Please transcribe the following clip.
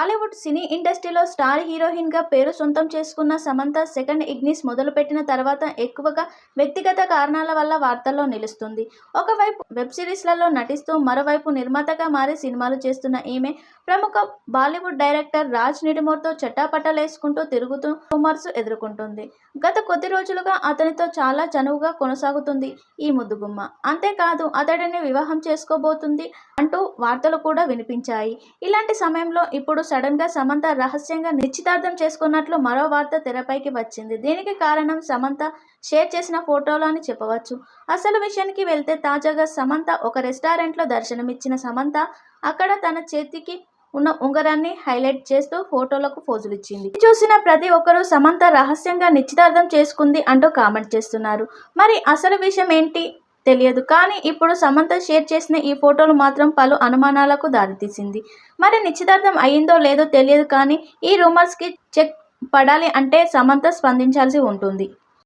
టాలీవుడ్ సినీ ఇండస్ట్రీలో స్టార్ హీరోయిన్గా పేరు సొంతం చేసుకున్న సమంత సెకండ్ ఇగ్నిస్ మొదలుపెట్టిన తర్వాత ఎక్కువగా వ్యక్తిగత కారణాల వల్ల వార్తల్లో నిలుస్తుంది. ఒకవైపు వెబ్ సిరీస్లలో నటిస్తూ మరోవైపు నిర్మాతగా మారి సినిమాలు చేస్తున్న ఈమె ప్రముఖ బాలీవుడ్ డైరెక్టర్ రాజ్ నిడుమోర్తో చట్టాపట్టలేసుకుంటూ తిరుగుతూ రూమర్స్ ఎదుర్కొంటుంది. గత కొద్ది రోజులుగా అతనితో చాలా చనువుగా కొనసాగుతుంది ఈ ముద్దుగుమ్మ. అంతేకాదు అతడిని వివాహం చేసుకోబోతుంది అంటూ వార్తలు కూడా వినిపించాయి. ఇలాంటి సమయంలో ఇప్పుడు సడన్గా సమంత రహస్యంగా నిశ్చితార్థం చేసుకున్నట్లు మరో వార్త తెరపైకి వచ్చింది. దీనికి కారణం సమంత షేర్ చేసిన ఫోటోలు అని చెప్పవచ్చు. అసలు విషయానికి వెళ్తే తాజాగా సమంత ఒక రెస్టారెంట్లో దర్శనమిచ్చిన సమంత అక్కడ తన చేతికి ఉన్న ఉంగరాన్ని హైలైట్ చేస్తూ ఫోటోలకు పోజులిచ్చింది ఇచ్చింది చూసిన ప్రతి ఒక్కరూ సమంత రహస్యంగా నిశ్చితార్థం చేసుకుంది అంటూ కామెంట్ చేస్తున్నారు. మరి అసలు విషయం ఏంటి? తెలియదు. కానీ ఇప్పుడు సమంత షేర్ చేసిన ఈ ఫోటోలు మాత్రం పలు అనుమానాలకు దారితీసింది. మరి నిశ్చితార్థం అయ్యిందో లేదో తెలియదు కానీ ఈ రూమర్స్కి చెక్ పడాలి అంటే సమంత స్పందించాల్సి ఉంటుంది.